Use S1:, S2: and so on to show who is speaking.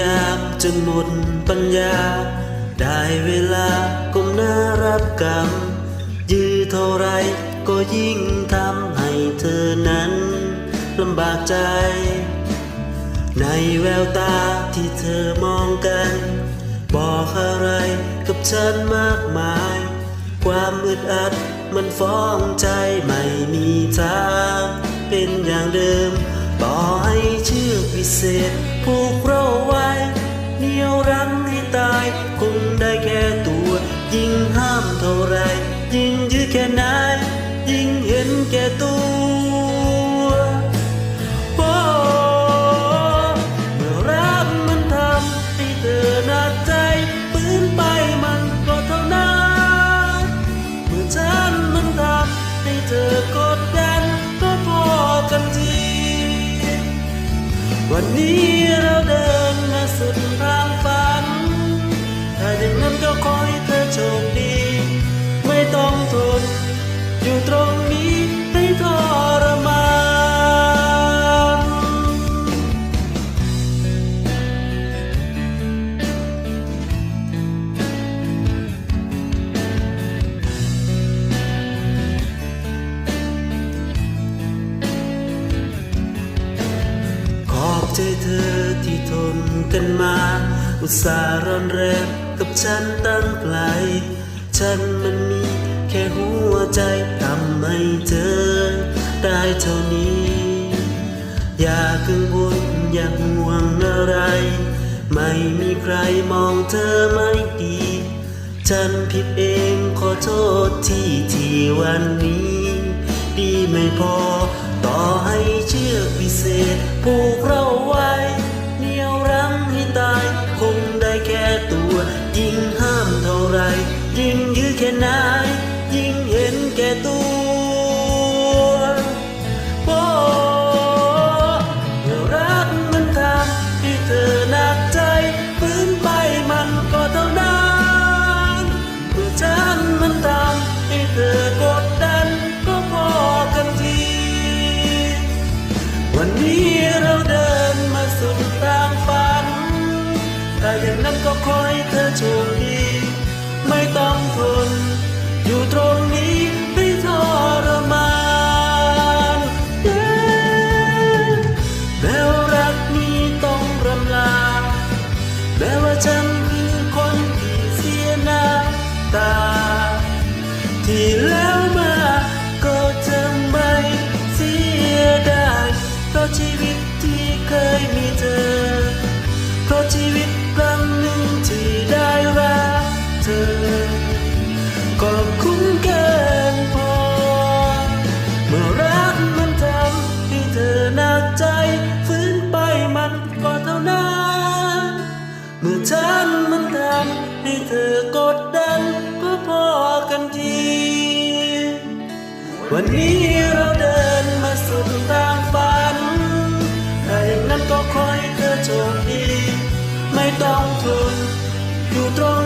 S1: ยามจนหมดปัญญา ได้เวลาก้มหน้ารับกรรม ยื้อเท่าไรก็ยิ่งทำให้เธอนั้นลำบากใจ ในแววตาที่เธอมองกัน บอกอะไรกับฉันมากมาย ความอึดอัดมันฟ้องใจไม่มีทางเป็นอย่างเดิมต่อให้ วิเศษผูกเราไว้เหนียวรั้งให้ตายคงได้แค่ตัว ยิ่งห้ามเท่าไรยิ่งยื้อแค่ไหนยิ่งเห็นแก่ตัวโอ้เมื่อรักมันทำให้เธอหนักใจปืนไปมันก็เท่านั้นเมื่อฉันมันทำให้เธอก็ วันนี้เราเดินมาสุดทางฝัน ถ้าอย่างนั้นก็ขอให้เธอโชคดี ใจเธอที่ทนกันมา อุตส่าห์ร้อนแรงกับฉันตั้งไกล ฉันมันมีแค่หัวใจทำให้เธอได้เท่านี้ อย่ากังวลอย่าห่วงอะไร ไม่มีใครมองเธอไม่ดี ฉันผิดเองขอโทษที่ที่วันนี้ ดีไม่พอต่อให้เชือกวิเศษผูกเรา อย่างนั้นก็คอยเธอโชคดี ไม่ต้องทน อยู่ตรงนี้ไม่ทรมานเย้แม้วรักนี้ต้องรำลาแม้ว่าฉัน ใจฝืนไปมันก็เท่านั้นเมื่อฉันมันทำให้เธอกดดันก็พอกันที วันนี้เราเดินมาสุดทางฝันถ้าอย่างนั้นก็ขอให้เธอโชคดี ไม่ต้องทนอยู่ตรง